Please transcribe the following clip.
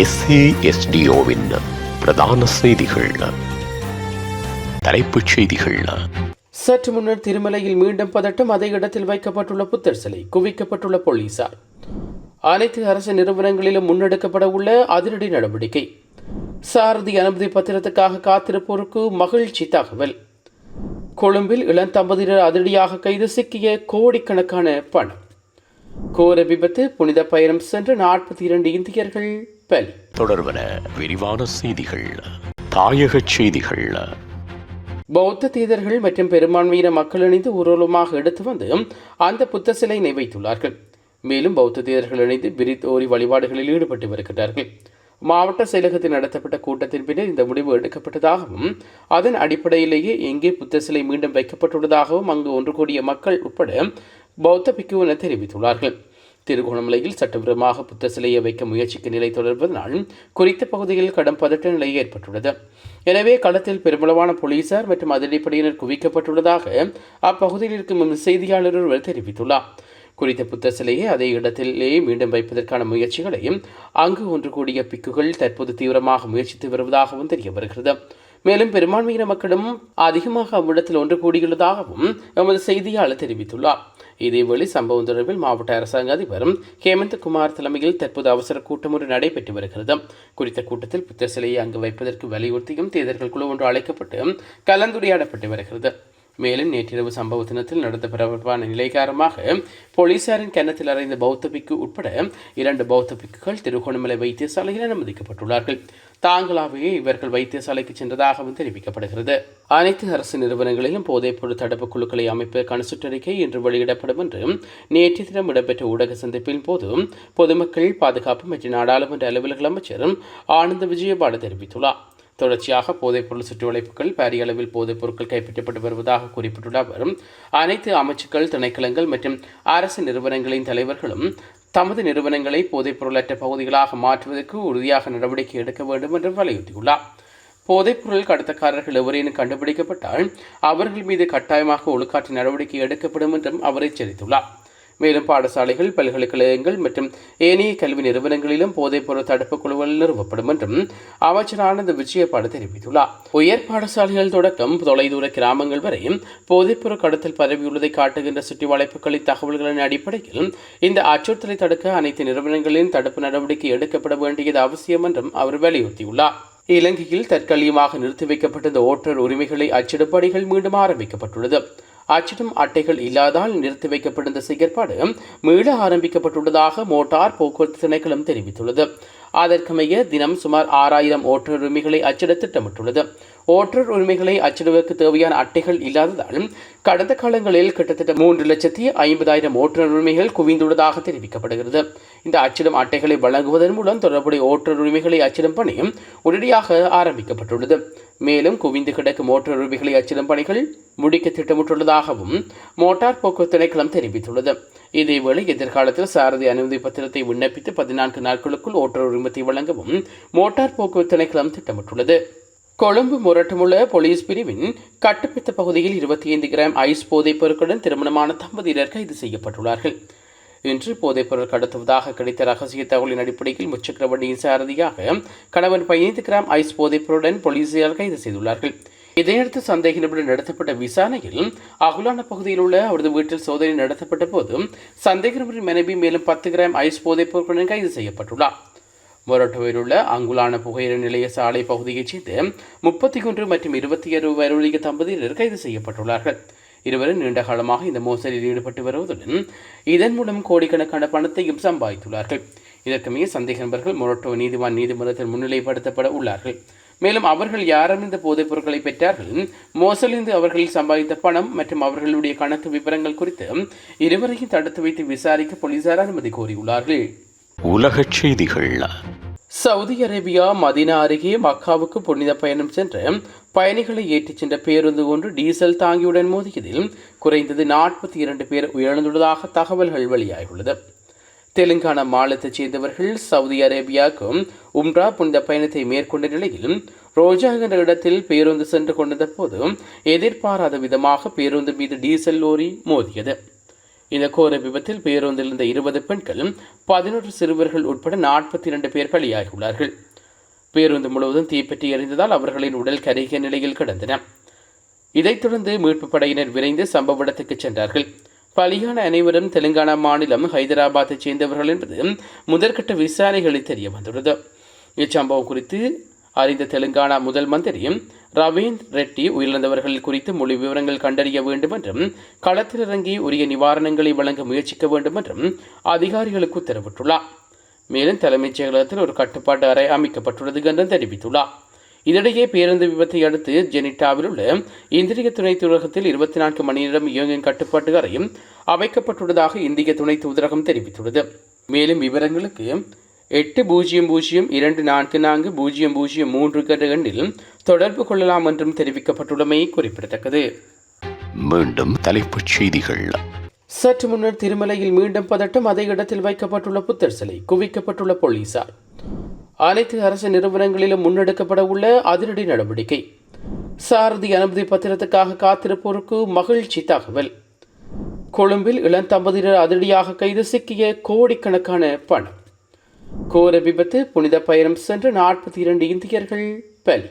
எஸ்ஏஎஸ்டிஓவின் பிரதான செய்திகள். தலைப்புச் செய்திகள். சற்று முன்னர் திருமலையில் மீண்டும் பதட்டம் அதே இடத்தில் வைக்கப்பட்டுள்ள புத்தர் சிலை குவிக்கப்பட்டுள்ள போலீசார். அனைத்து அரசு நிறுவனங்களிலும் முன்னெடுக்கப்பட உள்ள அதிரடி நடவடிக்கை. சாரதி அனுமதி பத்திரத்துக்காக காத்திருப்போருக்கு மகிழ்ச்சி தகவல். கொழும்பில் இளந்தம்பதியினர் அதிரடியாக கைது சிக்கிய கோடிக்கணக்கான பணம். கோர விபத்து புனித பயணம் சென்ற நாற்பத்தி இரண்டு இந்தியர்கள் பலி. தொடர்வன விரிவான செய்திகள் தாயகச் செய்திகள். பௌத்த தீதர்கள் மற்றும் பெரும்பான்மையின மக்கள் இணைந்து ஊர்வலமாக எடுத்து வந்து அந்த புத்த சிலையினை வைத்துள்ளார்கள் மேலும் பௌத்த தீதர்கள் இணைந்து பிரித் ஓரி வழிபாடுகளில் ஈடுபட்டு வருகிறார்கள் மாவட்ட செயலகத்தில் நடத்தப்பட்ட கூட்டத்தின் பின்னர் இந்த முடிவு எடுக்கப்பட்டதாகவும் அதன் அடிப்படையிலேயே எங்கே புத்த சிலை மீண்டும் வைக்கப்பட்டுள்ளதாகவும் அங்கு ஒன்று கூடிய மக்கள் உட்பட பௌத்த பிக்குவினர் தெரிவித்துள்ளார்கள். திருகோணமலையில் சட்டவிரமாக புத்த சிலையை வைக்க முயற்சிக்கும் நிலை தொடர்வதனால் குறித்த பகுதியில் கடும் பதட்ட நிலை ஏற்பட்டுள்ளது. எனவே களத்தில் பெருமளவான போலீசார் மற்றும் அதிரடிப்படையினர் குவிக்கப்பட்டுள்ளதாக அப்பகுதியில் இருக்கும் செய்தியாளர் ஒருவர் தெரிவித்துள்ளார். குறித்த புத்த சிலையை அதே இடத்திலேயே மீண்டும் வைப்பதற்கான முயற்சிகளையும் அங்கு ஒன்று கூடிய பிக்குகள் தற்போது தீவிரமாக முயற்சித்து வருவதாகவும் தெரிய வருகிறது. மேலும் பெரும்பான்மையின மக்களும் அதிகமாக அவ்விடத்தில் ஒன்று கூடியுள்ளதாகவும் எமது செய்தியாளர் தெரிவித்துள்ளார். இதேவேளை சம்பவம் தொடர்பில் மாவட்ட அரசாங்க அதிபர் ஹேமந்த் குமார் தலைமையில் தற்போது அவசர கூட்டம் ஒன்று நடைபெற்று வருகிறது. குறித்த கூட்டத்தில் புத்தர் சிலையை அங்கு வைப்பதற்கு வலியுறுத்தியும் தேர்தல் குழு ஒன்று அழைக்கப்பட்டு கலந்துரையாடப்பட்டு வருகிறது. மேலும் நேற்றிரவு சம்பவ தினத்தில் நடந்த பரபரப்பான நிலை காரணமாக போலீசாரின் கன்னத்தில் அறைந்த பௌத்த பிக்கு உட்பட இரண்டு பௌத்த பிக்குகள் திருகோணமலை வைத்தியசாலையில் அனுமதிக்கப்பட்டுள்ளார்கள். தாங்களாகவே இவர்கள் வைத்தியசாலைக்கு சென்றதாகவும் தெரிவிக்கப்படுகிறது. அனைத்து அரசு நிறுவனங்களிலும் போதைப்பொருள் தடுப்பு குழுக்களை அமைப்பதற்கான சுற்றறிக்கை இன்று வெளியிடப்படும் என்று நேற்று தினம் இடம்பெற்ற ஊடக சந்திப்பின் போது பொதுமக்கள் பாதுகாப்பு மற்றும் நாடாளுமன்ற அலுவலர்கள் அமைச்சர் ஆனந்த விஜயபாடு தெரிவித்துள்ளார். தொடர்ச்சியாக போதைப்பொருள் சுற்றுவளைப்புகள் பாரிய அளவில் போதைப் பொருட்கள் கைப்பற்றப்பட்டு வருவதாக குறிப்பிட்டுள்ள அவர் அனைத்து அமைச்சுக்கள் திணைக்களங்கள் மற்றும் அரசு நிறுவனங்களின் தலைவர்களும் தமது நிறுவனங்களை போதைப்பொருளற்ற பகுதிகளாக மாற்றுவதற்கு உறுதியாக நடவடிக்கை எடுக்க வேண்டும் என்று வலியுறுத்தியுள்ளார். போதைப்பொருள் கடத்தக்காரர்கள் எவரேனும் கண்டுபிடிக்கப்பட்டால் அவர்கள் மீது கட்டாயமாக ஒழுக்காற்று நடவடிக்கை எடுக்கப்படும் என்றும் அவர் எச்சரித்துள்ளார். மேலும் பாடசாலைகள் பல்கலைக்கழகங்கள் மற்றும் ஏனைய கல்வி நிறுவனங்களிலும் போதைப்பொருள் தடுப்பு குழுவில் நிறுவப்படும் என்றும் அமைச்சர் ஆனந்த் விஜயபாடு தெரிவித்துள்ளார். உயர் பாடசாலைகள் தொடக்கம் தொலைதூர கிராமங்கள் வரை போதைப்பொருள் கடத்தல் பரவியுள்ளதை காட்டுகின்ற சுற்றிவளைப்புகளின் தகவல்களின் அடிப்படையில் இந்த அச்சுறுத்தலை தடுக்க அனைத்து நிறுவனங்களின் தடுப்பு நடவடிக்கை எடுக்கப்பட வேண்டியது அவசியம் என்றும் அவர் வலியுறுத்தியுள்ளார். இலங்கையில் தற்காலிகமாக நிறுத்தி வைக்கப்பட்ட இந்த ஓட்டுநர் உரிமைகளை அச்சிடும் பணிகள் மீண்டும் ஆரம்பிக்கப்பட்டுள்ளது. அச்சிடும் அட்டைகள் இல்லாதால் நிறுத்தி வைக்கப்பட்டிருந்த செயற்பாடு மீள ஆரம்பிக்கப்பட்டுள்ளதாக மோட்டார் போக்குவரத்து திணைக்களம் தெரிவித்துள்ளது. அதற்கமைய தினம் சுமார் ஆறாயிரம் ஓட்டுநர் உரிமைகளை அச்சிட திட்டமிட்டுள்ளது. ஓட்டர் உரிமைகளை அச்சிடுவதற்கு தேவையான அட்டைகள் இல்லாததால் கடந்த காலங்களில் கிட்டத்தட்ட மூன்று லட்சத்தி ஐம்பதாயிரம் ஓட்டுநர் உரிமைகள் குவிந்துள்ளதாக தெரிவிக்கப்படுகிறது. இந்த அச்சிடும் அட்டைகளை வழங்குவதன் மூலம் தொடர்புடைய ஓட்டுநர் உரிமைகளை அச்சிடும் பணியும் உடனடியாக ஆரம்பிக்கப்பட்டுள்ளது. மேலும் குவிந்து கிடக்கும் ஓட்டுநர் உரிமைகளை அச்சிடும் பணிகள் முடிக்க திட்டமிட்டுள்ளதாகவும் மோட்டார் போக்குவரத்து திணைக்களம் தெரிவித்துள்ளது. இதேவேளை எதிர்காலத்தில் சாரதி அனுமதி பத்திரத்தை விண்ணப்பித்து பதினான்கு நாட்களுக்குள் ஓட்டுநர் உரிமத்தை வழங்கவும் மோட்டார் போக்குவரத்து திணைக்களம் திட்டமிட்டுள்ளது. கொழும்பு முரட்டமுள்ள போலீஸ் பிரிவின் கட்டுப்பித்த பகுதியில் இருபத்தி ஐந்து கிராம் ஐஸ் போதைப் பொருட்களுடன் திருமணமான தம்பதியினர் கைது செய்யப்பட்டுள்ளார்கள். இன்று போதைப்பொருள் கடத்துவதாக கிடைத்த ரகசிய தகவலின் அடிப்படையில் முச்சக்கரவண்டியின் சாரதியாக கணவன் பதினைந்து கிராம் ஐஸ் போதைப்பொருளுடன் போலீசார் கைது செய்துள்ளார்கள். இதையடுத்து சந்தேக நிபுணர் நடத்தப்பட்ட விசாரணையில் அகுலான பகுதியில் உள்ள அவரது வீட்டில் சோதனை நடத்தப்பட்ட போது சந்தேக நபரின் மனைவி மேலும் பத்து கிராம் ஐஸ் போதைப் பொருட்களுடன் கைது செய்யப்பட்டுள்ளார். மொரட்டோவில் உள்ள அங்குலான புகையிர நிலைய சாலை பகுதியைச் சேர்ந்த முப்பத்தி ஒன்று மற்றும் இருபத்தி ஏழு வயதுடைய தம்பதியினர் கைது செய்யப்பட்டுள்ளார்கள். இருவரும் நீண்ட காலமாக இந்த மோசடியில் ஈடுபட்டு வருவதுடன் இதன் மூலம் கோடிக்கணக்கான பணத்தையும் சம்பாதித்துள்ளார்கள். இதற்குமே சந்தேக நபர்கள் மொரட்டோ நீதிவான் நீதிமன்றத்தில் முன்னிலைப்படுத்தப்பட உள்ளார்கள். மேலும் அவர்கள் யாரும் இந்த போதைப் பொருட்களை பெற்றார்கள். மோசலிந்து அவர்கள் சம்பாதித்த பணம் மற்றும் அவர்களுடைய கணக்கு விவரங்கள் குறித்து இருவரையும் தடுத்து வைத்து விசாரிக்க போலீசார் அனுமதி கோரியுள்ளார்கள். உலகச் செய்திகள் சவுதி அரேபியா மதினா அருகே மக்காவுக்கு புனித பயணம் சென்ற பயணிகளை ஏற்றிச் சென்ற பேருந்து ஒன்று டீசல் தாங்கியுடன் மோதியதில் குறைந்தது நாற்பத்தி இரண்டு பேர் உயிரிழந்துள்ளதாக தகவல்கள் வெளியாகியுள்ளது. தெலுங்கானா மாநிலத்தைச் சேர்ந்தவர்கள் சவுதி அரேபியாவுக்கும் உம்ரா புனித பயணத்தை மேற்கொண்ட நிலையில் ரோஜா என்ற இடத்தில் பேருந்து சென்று கொண்டிருந்த போது எதிர்பாராத விதமாக பேருந்து மீது டீசல் லோரி மோதியது. இந்த கோர விபத்தில் பேருந்தில் இருந்த இருபது பெண்கள் பதினொரு சிறுவர்கள் உட்பட நாற்பத்தி இரண்டு பேர் பலியாகியுள்ளார்கள். பேருந்து முழுவதும் தீப்பற்றி எறிந்ததால் அவர்களின் உடல் கருகிய நிலையில் கிடந்தன. இதைத் தொடர்ந்து மீட்பு படையினர் விரைந்து சம்பவ இடத்துக்கு சென்றார்கள். பலியான அனைவரும் தெலுங்கானா மாநிலம் ஹைதராபாத்தைச் சேர்ந்தவர்கள் என்பது முதற்கட்ட விசாரணைகளில் தெரிய வந்துள்ளது. இச்சம்பவம் குறித்து அறிந்த தெலுங்கானா முதல் மந்திரி ரவீந்த் ரெட்டி உயிரிழந்தவர்கள் குறித்து முழு விவரங்கள் கண்டறிய வேண்டும் என்றும் களத்தில் இறங்கி உரிய நிவாரணங்களை வழங்க முயற்சிக்க வேண்டும் என்றும் அதிகாரிகளுக்கு உத்தரவிட்டுள்ளார். மேலும் தலைமைச் செயலகத்தில் ஒரு கட்டுப்பாட்டு அறை அமைக்கப்பட்டுள்ளது என்றும் தெரிவித்துள்ளார். இதனிடையே பேருந்து விபத்தை அடுத்து ஜெனிட்டாவில் உள்ள இந்திரிய துணை தூதரகத்தில் இருபத்தி நான்கு மணி நேரம் இயங்கும் கட்டுப்பாட்டு அறையும் அமைக்கப்பட்டுள்ளதாக இந்திய துணை தூதரகம் தெரிவித்துள்ளது. மேலும் விவரங்களுக்கு எட்டு பூஜ்ஜியம் பூஜ்ஜியம் இரண்டு நான்கு நான்கு பூஜ்ஜியம் பூஜ்ஜியம் மூன்று எண்ணில் தொடர்பு கொள்ளலாம் என்றும் தெரிவிக்கப்பட்டுள்ளமை குறிப்பிடத்தக்கது. மீண்டும் தலைப்புச் செய்திகள். சற்று முன்னர் திருமலையில் மீண்டும் பதட்டம் அதே இடத்தில் வைக்கப்பட்டுள்ள புத்தர் சிலை குவிக்கப்பட்டுள்ள போலீசார். அனைத்து அரசு நிறுவனங்களிலும் முன்னெடுக்கப்பட உள்ள அதிரடி நடவடிக்கை. சாரதி அனுமதி பத்திரத்துக்காக காத்திருப்போருக்கு மகிழ்ச்சி தகவல். கொழும்பில் இளந்தம்பதியினர் அதிரடியாக கைது சிக்கிய கோடிக்கணக்கான பணம். கோர விபத்து புனித பயணம் சென்ற நாற்பத்தி இரண்டு இந்தியர்கள் பலி.